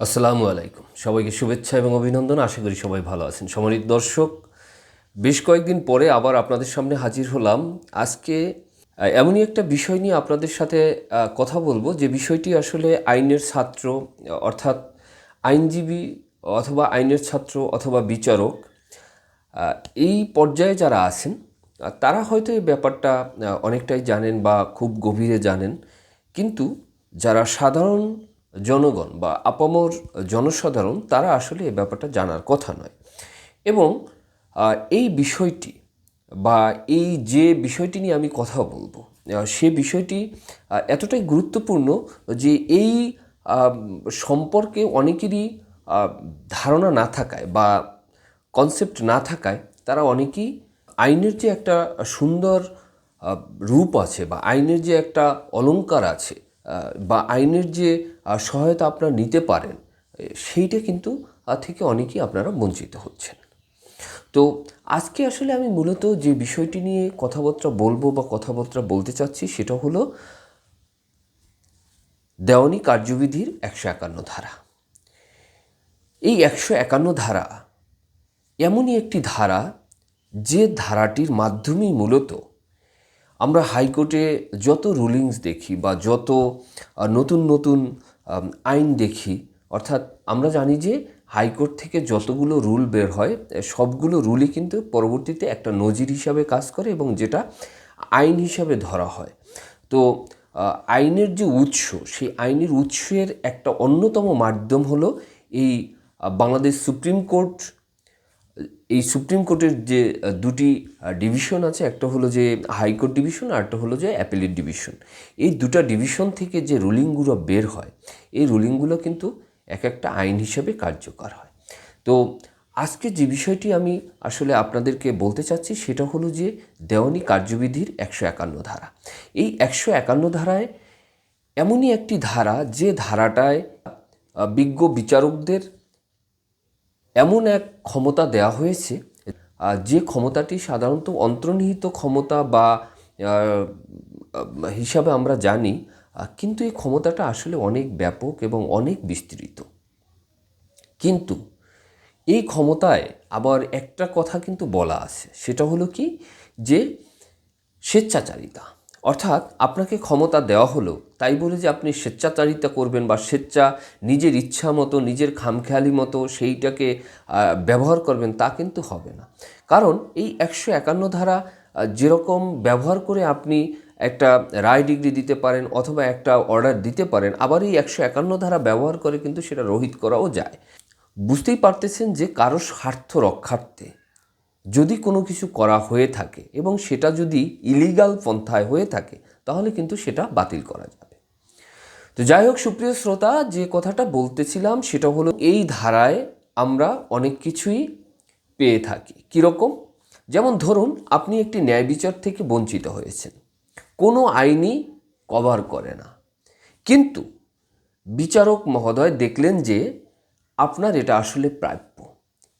আসসালামু আলাইকুম। সবাইকে শুভেচ্ছা এবং অভিনন্দন। আশা করি সবাই ভালো আছেন। সম্মানিত দর্শক, বেশ কয়েকদিন পরে আবার আপনাদের সামনে হাজির হলাম। আজকে এমনই একটা বিষয় নিয়ে আপনাদের সাথে কথা বলব যে বিষয়টি আসলে আইনের ছাত্র, অর্থাৎ আইনজীবী অথবা আইনের ছাত্র অথবা বিচারক এই পর্যায়ে যারা আছেন তারা হয়তো এই ব্যাপারটা অনেকটাই জানেন বা খুব গভীরে জানেন। কিন্তু যারা সাধারণ জনগণ বা আপামর জনসাধারণ, তারা আসলে এই ব্যাপারটা জানার কথা নয়। এবং এই বিষয়টি বা এই যে বিষয়টি নিয়ে আমি কথা বলব সে বিষয়টি এতটাই গুরুত্বপূর্ণ যে এই সম্পর্কে অনেকেরই ধারণা না থাকায় বা কনসেপ্ট না থাকায় তারা অনেকেই আইনের যে একটা সুন্দর রূপ আছে বা আইনের যে একটা অলংকার আছে বা আইনের যে সহায়তা আপনারা নিতে পারেন সেইটা কিন্তু থেকে অনেকেই আপনারা বঞ্চিত হচ্ছেন। তো আজকে আসলে আমি মূলত যে বিষয়টি নিয়ে কথাবার্তা বলব বা কথাবার্তা বলতে চাচ্ছি, সেটা হলো দেওয়ানি কার্যবিধির একশো একান্ন ধারা। এই একশো একান্ন ধারা এমনই একটি ধারা যে ধারাটির মাধ্যমেই মূলত আমরা হাইকোর্টে যত রুলিংস দেখি বা যত নতুন নতুন আইন দেখি, অর্থাৎ আমরা জানি যে হাইকোর্ট থেকে যতগুলো রুল বের হয় সবগুলো রুলই কিন্তু পরবর্তীতে একটা নজির হিসাবে কাজ করে এবং যেটা আইন হিসাবে ধরা হয়। তো আইনের যে উৎস, সেই আইনের উৎসের একটা অন্যতম মাধ্যম হলো এই বাংলাদেশ সুপ্রিম কোর্ট এই সুপ্রিম কোর্টের যে দুটি ডিভিশন আছে, একটা হলো যে হাইকোর্ট ডিভিশন আর একটা হলো যে অ্যাপেলেট ডিভিশন এই দুটো ডিভিশন থেকে যে রুলিংগুলো বের হয়, এই রুলিংগুলো কিন্তু এক একটা আইন হিসেবে কার্যকর হয়। তো আজকে যে বিষয়টি আমি আসলে আপনাদেরকে বলতে চাচ্ছি, সেটা হলো যে দেওয়ানি কার্যবিধির একশো একান্ন ধারা। এই একশো একান্ন ধারায় এমনই একটি ধারা, যে ধারাটায় বিজ্ঞ বিচারকদের এমন এক ক্ষমতা দেওয়া হয়েছে যে ক্ষমতাটি সাধারণত অন্তর্নিহিত ক্ষমতা বা হিসাবে আমরা জানি কিন্তু এই ক্ষমতাটা আসলে অনেক ব্যাপক এবং অনেক বিস্তৃত। কিন্তু এই ক্ষমতায় আবার একটা কথা কিন্তু বলা আছে, সেটা হলো কি? যে স্বেচ্ছাচারিতা। অর্থাৎ আপনাকে ক্ষমতা দেওয়া হলো, তাই বলে যে আপনি স্বেচ্ছাচারিতা করবেন বা স্বেচ্ছা নিজের ইচ্ছা মতো, নিজের খামখেয়ালি মতো সেইটাকে ব্যবহার করবেন, তা কিন্তু হবে না। কারণ এই একশো একান্ন ধারা যেরকম ব্যবহার করে আপনি একটা রায় ডিগ্রি দিতে পারেন অথবা একটা অর্ডার দিতে পারেন, আবার এই একশো একান্ন ধারা ব্যবহার করে কিন্তু সেটা রহিত করাও যায়। বুঝতেই পারতেছেন যে কারও স্বার্থ রক্ষার্থে যদি কোনো কিছু করা হয়ে থাকে এবং সেটা যদি ইলিগাল পন্থায় হয়ে থাকে, তাহলে কিন্তু সেটা বাতিল করা যাবে। তো যাই হোক, সুপ্রিয় শ্রোতা, যে কথাটা বলতেছিলাম সেটা হলো, এই ধারায় আমরা অনেক কিছুই পেয়ে থাকি। কীরকম? যেমন ধরুন, আপনি একটি ন্যায় বিচার থেকে বঞ্চিত হয়েছেন। কোনো আইনই কভার করে না। কিন্তু বিচারক মহোদয় দেখলেন যে আপনার এটা আসলে প্রাপ্য।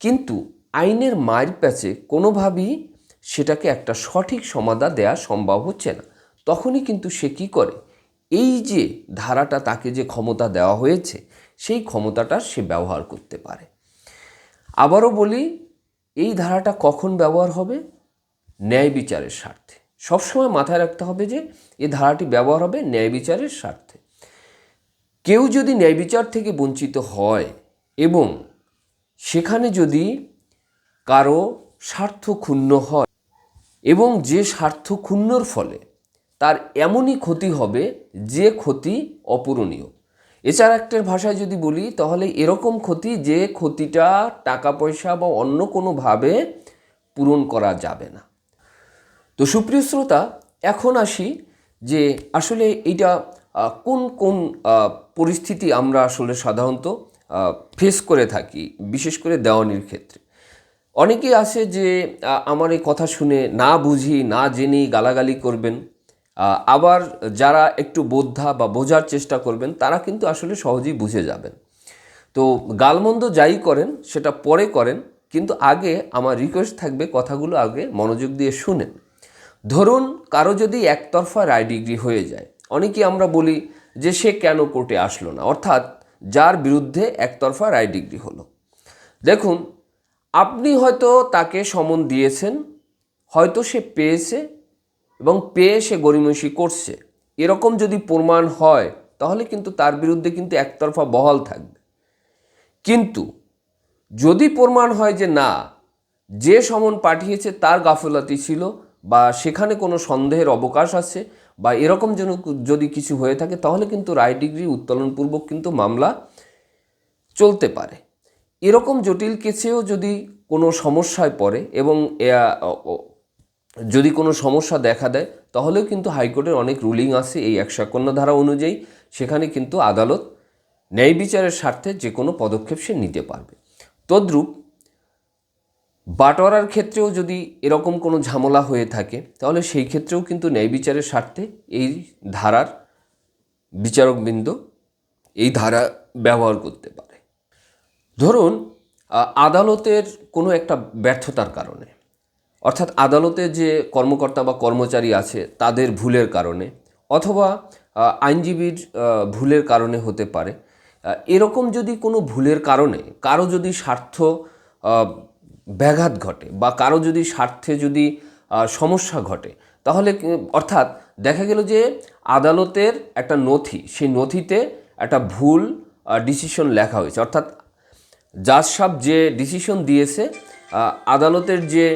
কিন্তু আইনের মায়ের প্যাচে কোনোভাবেই সেটাকে একটা সঠিক সমাধান দেওয়া সম্ভব হচ্ছে না। তখনই কিন্তু সে কী করে? এই যে ধারাটা তাকে যে ক্ষমতা দেওয়া হয়েছে, সেই ক্ষমতাটা সে ব্যবহার করতে পারে। আবারও বলি, এই ধারাটা কখন ব্যবহার হবে? ন্যায় বিচারের স্বার্থে। সবসময় মাথায় রাখতে হবে যে এই ধারাটি ব্যবহার হবে ন্যায় বিচারের স্বার্থে। কেউ যদি ন্যায় বিচার থেকে বঞ্চিত হয় এবং সেখানে যদি কারও স্বার্থ ক্ষুণ্ণ হয় এবং যে স্বার্থ ক্ষুণ্ণর ফলে তার এমনই ক্ষতি হবে যে ক্ষতি অপূরণীয়। এছাড়া একটার ভাষায় যদি বলি, তাহলে এরকম ক্ষতি যে ক্ষতিটা টাকা পয়সা বা অন্য কোনোভাবে পূরণ করা যাবে না। তো সুপ্রিয় শ্রোতা, এখন আসি যে আসলে এটা কোন কোন পরিস্থিতি আমরা আসলে সাধারণত ফেস করে থাকি, বিশেষ করে দেওয়ানির ক্ষেত্রে। অনেকেই আছে যে আমার এই কথা শুনে না বুঝি, না জেনেই গালাগালি করবেন। আবার যারা একটু বোদ্ধা বা বোঝার চেষ্টা করবেন, তারা কিন্তু আসলে সহজেই বুঝে যাবেন। তো গালমন্দ যাই করেন, সেটা পরে করেন, কিন্তু আগে আমার রিকোয়েস্ট থাকবে কথাগুলো আগে মনোযোগ দিয়ে শুনেন। ধরুন কারও যদি একতরফা রায় ডিগ্রি হয়ে যায়, অনেকেই আমরা বলি যে সে কেন কোর্টে আসলো না? অর্থাৎ যার বিরুদ্ধে একতরফা রায় ডিগ্রি হলো। দেখুন আপনি হয়তো তাকে সমন দিয়েছেন, হয়তো সে পেয়েছে এবং পেয়ে সে গরিমসি করছে। এরকম যদি প্রমাণ হয়, তাহলে কিন্তু তার বিরুদ্ধে কিন্তু একতরফা বহাল থাকবে। কিন্তু যদি প্রমাণ হয় যে না, যে সমন পাঠিয়েছে তার গাফলাতি ছিল বা সেখানে কোনো সন্দেহের অবকাশ আছে বা এরকম যেন যদি কিছু হয়ে থাকে, তাহলে কিন্তু রায় ডিগ্রি উত্তোলনপূর্বক কিন্তু মামলা চলতে পারে। এরকম জটিল কেসেও যদি কোনো সমস্যায় পড়ে এবং যদি কোনো সমস্যা দেখা দেয়, তাহলেও কিন্তু হাইকোর্টের অনেক রুলিং আছে এই একশো একান্ন ধারা অনুযায়ী। সেখানে কিন্তু আদালত ন্যায় বিচারের স্বার্থে যে কোনো পদক্ষেপ সে নিতে পারবে। তদ্রূপ বাটোয়ারার ক্ষেত্রেও যদি এরকম কোনো ঝামেলা হয়ে থাকে, তাহলে সেই ক্ষেত্রেও কিন্তু ন্যায় বিচারের স্বার্থে এই ধারার বিচারকবৃন্দ এই ধারা ব্যবহার করতে পারে। ধরুন আদালতের কোনো একটা ব্যর্থতার কারণে, অর্থাৎ আদালতে যে কর্মকর্তা বা কর্মচারী আছে তাদের ভুলের কারণে, অথবা আইনজীবীর ভুলের কারণে হতে পারে এরকম যদি কোনো ভুলের কারণে কারও যদি স্বার্থ ব্যাঘাত ঘটে বা কারও যদি স্বার্থে যদি সমস্যা ঘটে, তাহলে অর্থাৎ দেখা গেল যে আদালতের একটা নথি, সেই নথিতে একটা ভুল ডিসিশন লেখা হয়েছে, অর্থাৎ জাজ সাহেব যে ডিসিশন দিয়েছে আদালতের যে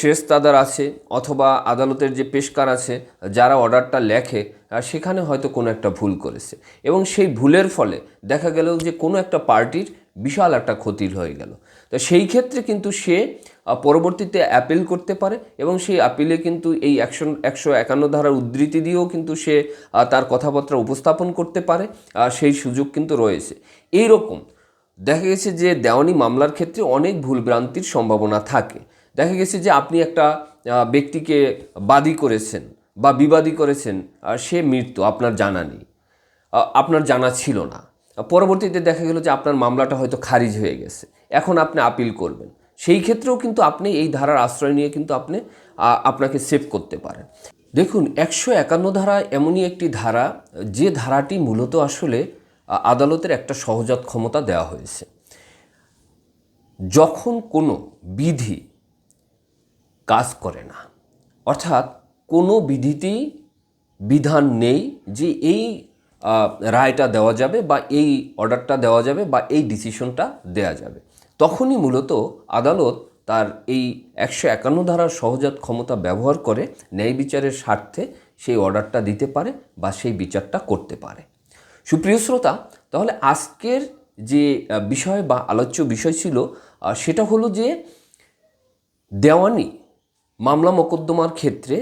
শেষতাদার আছে অথবা আদালতের যে পেশকার আছে, যারা অর্ডারটা লেখে সেখানে হয়তো কোনো একটা ভুল করেছে। এবং সেই ভুলের ফলে দেখা গেল যে কোনো একটা পার্টির বিশাল একটা ক্ষতি হয়ে গেল। তো সেই ক্ষেত্রে কিন্তু সে পরবর্তীতে অ্যাপিল করতে পারে এবং সেই অ্যাপিলে কিন্তু এই একশো একশো একান্ন ধারার উদ্ধৃতি দিয়েও কিন্তু সে তার কথাবার্তা উপস্থাপন করতে পারে সেই সুযোগ কিন্তু রয়েছে। এই রকম দেখা গেছে যে দেওয়ানি মামলার ক্ষেত্রে অনেক ভুলভ্রান্তির সম্ভাবনা থাকে। দেখা গেছে যে আপনি একটা ব্যক্তিকে বাদী করেছেন বা বিবাদী করেছেন সে মৃত্যু, আপনার জানা নেই। আপনার জানা ছিল না। পরবর্তীতে দেখা গেল যে আপনার মামলাটা হয়তো খারিজ হয়ে গেছে। এখন আপনি আপিল করবেন। সেই ক্ষেত্রেও কিন্তু আপনি এই ধারার আশ্রয় নিয়ে কিন্তু আপনি আপনাকে সেভ করতে পারেন। দেখুন, একশো একান্ন ধারা এমনই একটি ধারা, যে ধারাটি মূলত আসলে আদালতের একটা সহজাত ক্ষমতা দেওয়া হয়েছে। যখন কোনো বিধি কাজ করে না, অর্থাৎ কোনো বিধিতেই বিধান নেই যে এই রায়টা দেওয়া যাবে বা এই অর্ডারটা দেওয়া যাবে বা এই ডিসিশনটা দেওয়া যাবে, তখনই মূলত আদালত তার এই একশো একান্ন ধারার সহজাত ক্ষমতা ব্যবহার করে ন্যায় বিচারের স্বার্থে সেই অর্ডারটা দিতে পারে বা সেই বিচারটা করতে পারে। সুপ্রিয় শ্রোতা, তাহলে আজকের যে বিষয় বা আলোচ্য বিষয় ছিল সেটা হলো যে, দেওয়ানি, মামলা মোকদ্দমার ক্ষেত্রে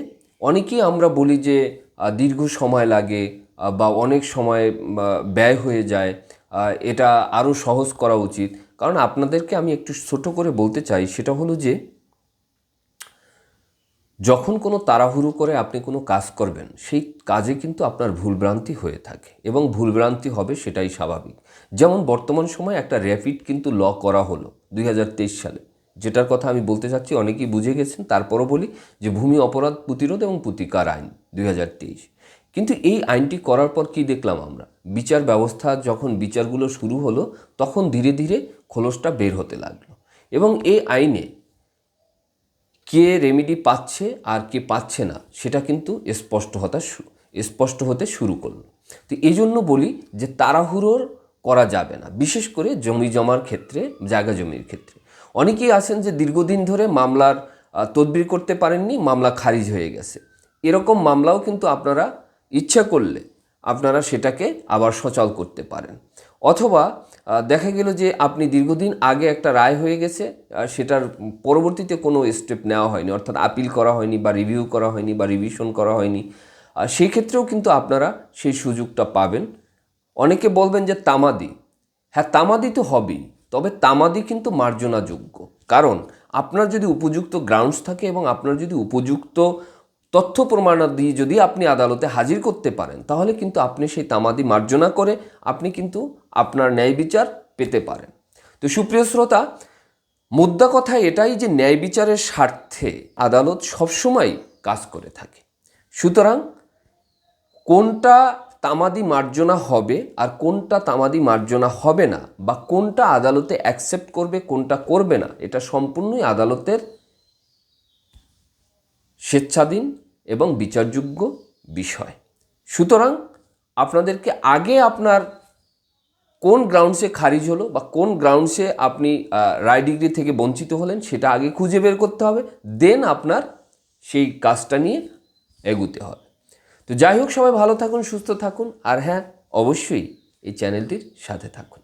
অনেকেই আমরা বলি যে দীর্ঘ সময় লাগে বা অনেক সময় ব্যয় হয়ে যায় এটা আরও সহজ করা উচিত। কারণ আপনাদেরকে আমি একটু ছোট করে বলতে চাই, সেটা হলো যে যখন কোনো তাড়াহুড়ো করে আপনি কোনো কাজ করবেন, সেই কাজে কিন্তু আপনার ভুলভ্রান্তি হয়ে থাকে এবং ভুলভ্রান্তি হবে সেটাই স্বাভাবিক। যেমন বর্তমান সময়ে একটা র্যাপিড কিন্তু ল করা হলো দুই হাজার তেইশ সালে। যেটার কথা আমি বলতে চাচ্ছি, অনেকেই বুঝে গেছেন, তারপরও বলি যে ভূমি অপরাধ প্রতিরোধ এবং প্রতিকার আইন দুই হাজার তেইশ। কিন্তু এই আইনটি করার পর কি দেখলাম আমরা? বিচার ব্যবস্থা যখন বিচারগুলো শুরু হলো, তখন ধীরে ধীরে খোলসটা বের হতে লাগল এবং এই আইনে কে রেমেডি পাচ্ছে আর কে পাচ্ছে না, সেটা কিন্তু স্পষ্ট হতা স্পষ্ট হতে শুরু করল। তো এই জন্য বলি যে তাড়াহুড়োর করা যাবে না, বিশেষ করে জমি জমার ক্ষেত্রে, জায়গা জমির ক্ষেত্রে। অনেকেই আছেন যে দীর্ঘদিন ধরে মামলার তদবির করতে পারেননি, মামলা খারিজ হয়ে গেছে। এরকম মামলাও কিন্তু আপনারা ইচ্ছা করলে আপনারা সেটাকে আবার সচল করতে পারেন। অথবা দেখা গেল যে আপনি দীর্ঘদিন আগে একটা রায় হয়ে গেছে সেটার পরবর্তীতে কোনো স্টেপ নেওয়া হয়নি, অর্থাৎ আপিল করা হয়নি বা রিভিউ করা হয়নি বা রিভিশন করা হয়নি। সেই ক্ষেত্রেও কিন্তু আপনারা সেই সুযোগটা পাবেন। অনেকে বলবেন যে তামাদি। হ্যাঁ তামাদি তো হবেই, তবে তামাদি কিন্তু মার্জনাযোগ্য। কারণ আপনার যদি উপযুক্ত গ্রাউন্ডস থাকে এবং আপনার যদি উপযুক্ত তথ্য প্রমাণাদি যদি আপনি আদালতে হাজির করতে পারেন, তাহলে কিন্তু আপনি সেই তামাদি মার্জনা করে আপনি কিন্তু আপনার ন্যায় বিচার পেতে পারেন। তো সুপ্রিয় শ্রোতা, মুদ্রা কথা এটাই যে ন্যায় বিচারের স্বার্থে আদালত সবসময় কাজ করে থাকে। সুতরাং কোনটা তামাদি মার্জনা হবে আর কোনটা তামাদি মার্জনা হবে না বা কোনটা আদালতে অ্যাকসেপ্ট করবে, কোনটা করবে না, এটা সম্পূর্ণই আদালতের স্বেচ্ছাধীন এবং বিচারযোগ্য বিষয়। সুতরাং আপনাদেরকে আগে আপনার কোন গ্রাউন্ডসে খারিজ হলো বা কোন গ্রাউন্ডসে আপনি রায় ডিগ্রি থেকে বঞ্চিত হলেন সেটা আগে খুঁজে বের করতে হবে। দেন আপনার সেই কাজটা নিয়ে এগুতে হবে। তো যাই হোক, সবাই ভালো থাকুন, সুস্থ থাকুন। আর হ্যাঁ অবশ্যই এই চ্যানেলটির সাথে থাকুন।